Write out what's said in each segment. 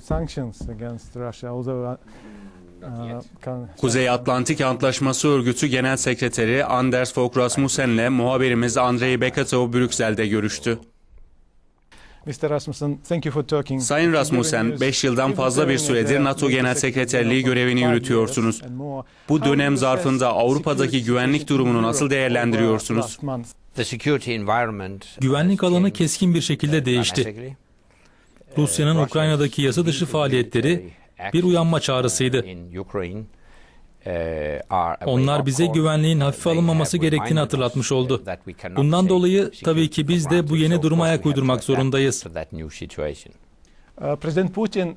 sanctions against Russia, although uh, uh, can- Kuzey Atlantik Antlaşması Örgütü Genel Sekreteri Anders Fogh Rasmussen'le muhabirimiz Andrei Bekatov Brüksel'de görüştü. Mr. Rasmussen, thank you for talking. Sayın Rasmussen, 5 yıldan fazla bir süredir NATO Genel Sekreterliği görevini yürütüyorsunuz. Bu dönem zarfında Avrupa'daki güvenlik durumunu nasıl değerlendiriyorsunuz? The security environment Güvenlik alanı keskin bir şekilde değişti. Rusya'nın Uh, Ukrayna'daki yasa dışı faaliyetleri bir uyanma çağrısıydı. a Onlar bize güvenliğin hafife alınmaması gerektiğini hatırlatmış oldu. Bundan dolayı tabii ki biz de bu yeni duruma ayak uydurmak zorundayız. Uh, President Putin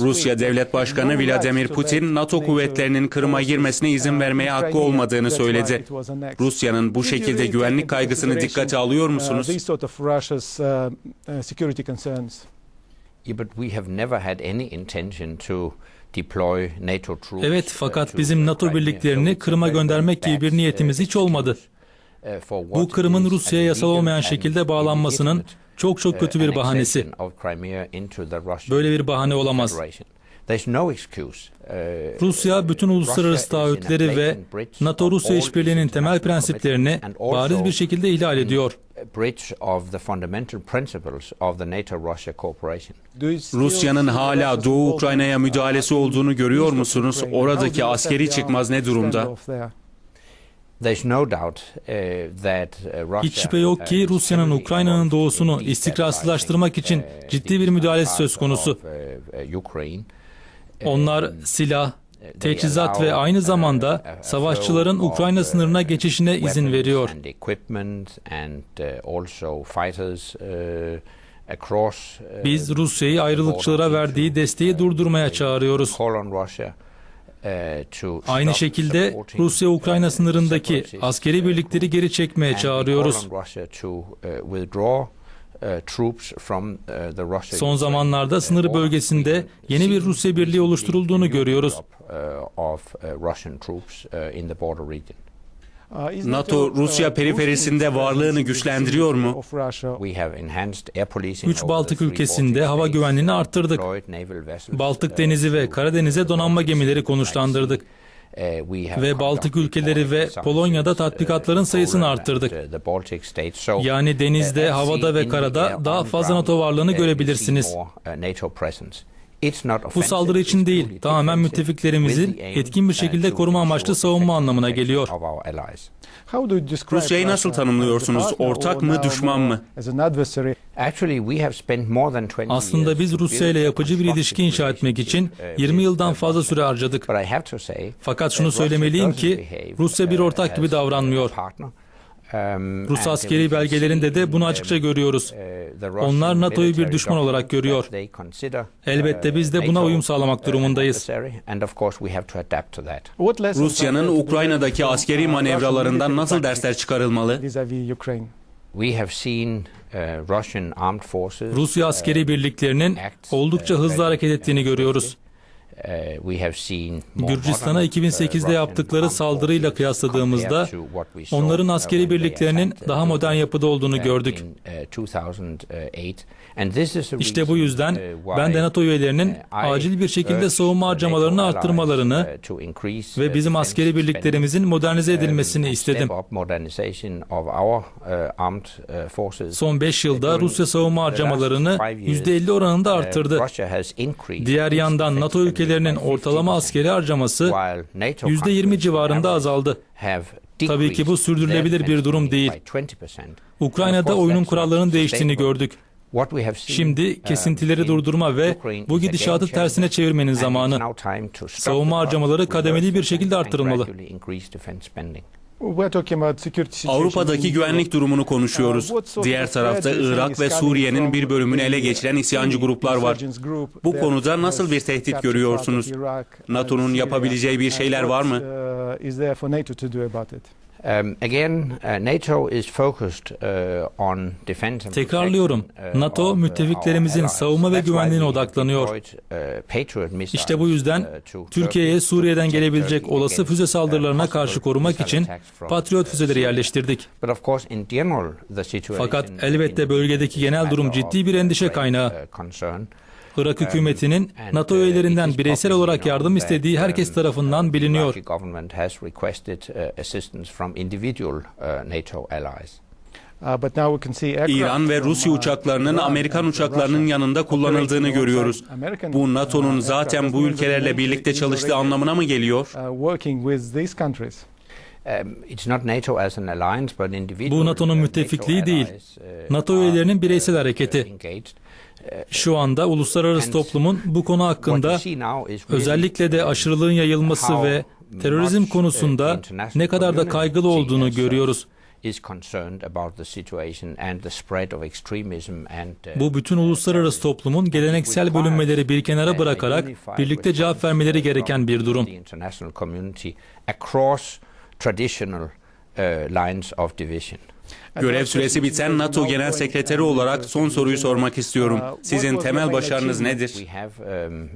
Rusya week Devlet Başkanı Vladimir Putin, NATO kuvvetlerinin Kırım'a girmesine izin uh, vermeye hakkı Ukraine. olmadığını söyledi. Rusya'nın bu şekilde güvenlik kaygısını dikkate alıyor uh, musunuz? uh, uh. Evet uh, fakat to bizim NATO birliklerini Kırım'a göndermek gibi bir niyetimiz uh, hiç olmadı. Bu Kırım'ın Rusya'ya yasal olmayan şekilde bağlanmasının çok çok kötü bir bahanesi. Böyle bir bahane olamaz. Uh, Rusya bütün uluslararası taahhütleri ve NATO-Rusya işbirliğinin temel prensiplerini bariz bir şekilde ihlal ediyor. Rusya'nın hala Doğu Ukrayna'ya müdahalesi olduğunu görüyor musunuz? Oradaki askeri çıkmaz ne durumda? Hiç şüphe yok ki uh, Rusya'nın Ukrayna'nın doğusunu istikrarsızlaştırmak için uh, ciddi bir müdahalesi söz konusu. uh, uh. Onlar silah, they teçhizat ve aynı uh, zamanda savaşçıların Ukrayna uh, sınırına geçişine izin veriyor. uh, uh, uh, Biz Rusya'yı ayrılıkçılara verdiği desteği durdurmaya çağırıyoruz. Aynı şekilde Rusya-Ukrayna sınırındaki askeri birlikleri geri çekmeye çağırıyoruz. uh, uh, uh, Son zamanlarda sınır bölgesinde yeni bir Rusya birliği oluşturulduğunu görüyoruz. NATO, Rusya uh, periferisinde varlığını güçlendiriyor mu? Üç Baltık ülkesinde hava güvenliğini uh, arttırdık. Baltık uh, Denizi ve Karadeniz'e uh, donanma gemileri konuşlandırdık. Uh, Ve Baltık ülkeleri ve Polonya'da exercises, tatbikatların uh, sayısını arttırdık. uh, Yani denizde, uh, havada ve karada daha fazla NATO varlığını uh, görebilirsiniz. Uh, Bu saldırı için it's değil, tamamen aim, etkin bir uh, şekilde koruma amaçlı savunma anlamına geliyor. Rusya'yı nasıl tanımlıyorsunuz? Ortak or mı, düşman mı? As an adversary. Actually, we have spent more than 20 Aslında biz Rusya ile yapıcı bir ilişki inşa etmek için relationship, uh, 20 with, yıldan uh, fazla süre harcadık. Fakat şunu uh, söylemeliyim ki Rusya bir uh, ortak gibi davranmıyor. Um, Rus askeri belgelerinde de bunu açıkça um, görüyoruz. uh, Russian Onlar NATO'yu bir düşman olarak görüyor. Elbette uh, biz de buna uyum sağlamak uh, durumundayız. Rusya'nın Ukrayna'daki askeri manevralarından nasıl dersler çıkarılmalı? Rusya askeri birliklerinin act, oldukça hızlı hareket ettiğini görüyoruz. Gürcistan'a modern, uh, 2008'de Russian yaptıkları saldırıyla kıyasladığımızda onların uh, askeri birliklerinin uh, daha modern yapıda olduğunu uh, gördük. uh, 2008. And this is the İşte bu yüzden uh, ben de NATO üyelerinin uh, acil bir şekilde savunma harcamalarını arttırmalarını uh, ve uh, bizim askeri birliklerimizin modernize edilmesini istedim. uh, uh. Son 5 yılda Rusya savunma harcamalarını five years, %50 oranında uh, arttırdı. Diğer yandan NATO spending ülkelerinin ortalama 50%, askeri harcaması while NATO %20 countries civarında azaldı. Tabii ki bu sürdürülebilir bir durum değil. spending by 20%. Ukrayna'da oyunun kurallarının değiştiğini gördük. Şimdi um, kesintileri in durdurma ve bu gidişatı tersine çevirmenin zamanı. Savunma harcamaları kademeli bir şekilde and Avrupa'daki güvenlik durumunu konuşuyoruz. Diğer tarafta Irak ve Suriye'nin bir bölümünü ele geçiren isyancı gruplar var. Bu konuda nasıl bir tehdit görüyorsunuz? NATO'nun yapabileceği bir şeyler var mı? Um, again, uh, NATO is focused uh, on defense and Tekrarlıyorum. uh, NATO müttefiklerimizin savunma ve güvenliğine odaklanıyor. İşte bu yüzden Türkiye'ye Suriye'den gelebilecek olası füze saldırılarına karşı korumak için Patriot füzeleri yerleştirdik. Fakat elbette bölgedeki genel durum ciddi bir endişe kaynağı. Uh. Irak hükümetinin NATO üyelerinden bireysel olarak yardım istediği herkes tarafından biliniyor. Uh, individual uh. Uh, see aircraft İran ve Rusya uh, uçaklarının Amerikan uçaklarının yanında kullanıldığını görüyoruz. Bu NATO'nun uh, zaten bu ülkelerle birlikte çalıştığı anlamına mı geliyor? uh. Um, Bu NATO'nun uh, müttefikliği değil. uh, NATO üyelerinin bireysel uh, hareketi. Uh, Şu anda uluslararası toplumun bu konu hakkında özellikle de aşırılığın yayılması ve terörizm uh, konusunda international ne kadar da kaygılı olduğunu such görüyoruz. uh, Bu bütün uluslararası toplumun geleneksel bölünmeleri bir kenara bırakarak birlikte cevap vermeleri gereken bir durum. Uh, lines of division. Görev süresi biten NATO Genel Sekreteri olarak son soruyu sormak istiyorum. Sizin temel başarınız nedir? Um,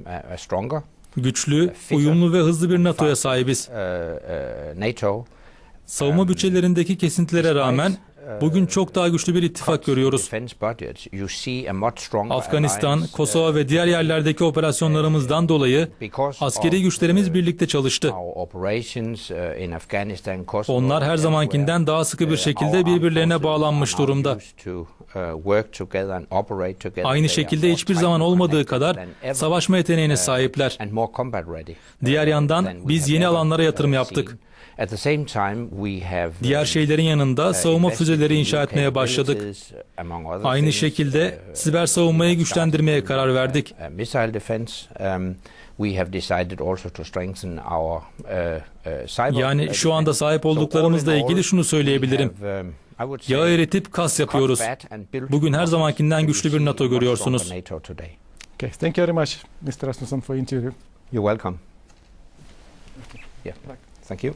Güçlü, uyumlu ve hızlı bir NATO'ya sahibiz. uh, uh, NATO. Savunma bütçelerindeki kesintilere rağmen bugün çok daha güçlü bir ittifak görüyoruz. Afganistan, alliance, uh, Kosova ve diğer yerlerdeki operasyonlarımızdan dolayı because askeri güçlerimiz uh, birlikte çalıştı. uh, Onlar her zamankinden daha sıkı bir uh, şekilde birbirlerine bağlanmış durumda. uh. Aynı şekilde hiçbir zaman olmadığı kadar savaşma yeteneğine uh, sahipler. Diğer uh, yandan biz yeni alanlara yatırım uh, yaptık. Seen. At the same time, we have, Diğer um, şeylerin yanında uh, savunma füzeleri in inşa etmeye başladık. capabilities, among other Aynı things, şekilde uh, siber savunmayı we have started güçlendirmeye karar uh, verdik. uh, Missile defense. Um, we have decided also to strengthen our uh, uh, cyber Yani uh, şu anda sahip olduklarımızla ilgili şunu söyleyebilirim. um, Yağı eritip kas yapıyoruz. Bugün her zamankinden güçlü bir NATO görüyorsunuz. Okay, thank you very much, Mr. Rasmussen, for interview. You're welcome. Yeah, thank you.